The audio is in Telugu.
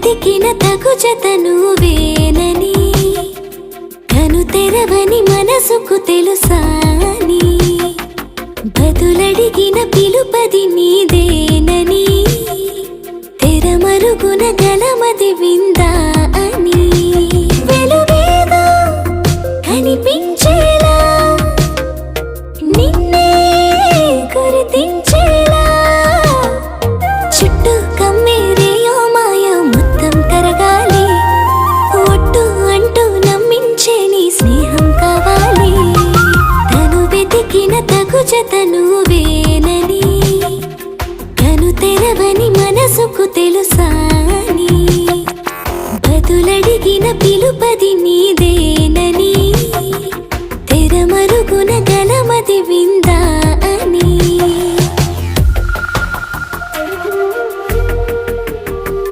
వెతికిన తగు జతను వేనని కను తెరవని మనసుకు తెలుసాని. బదులడిగిన పిలుపది నీదేనని తెరమరుగున గలమది విందా అని వెలుగేదో కనిపించేలా నిన్నే గుర్తించేలా. చుట్టూ కమ్మేరే వెతికిన జతను వేనని కను తెరవని మనసుకు తెలుసాని. బదులడిగిన పిలుపదిని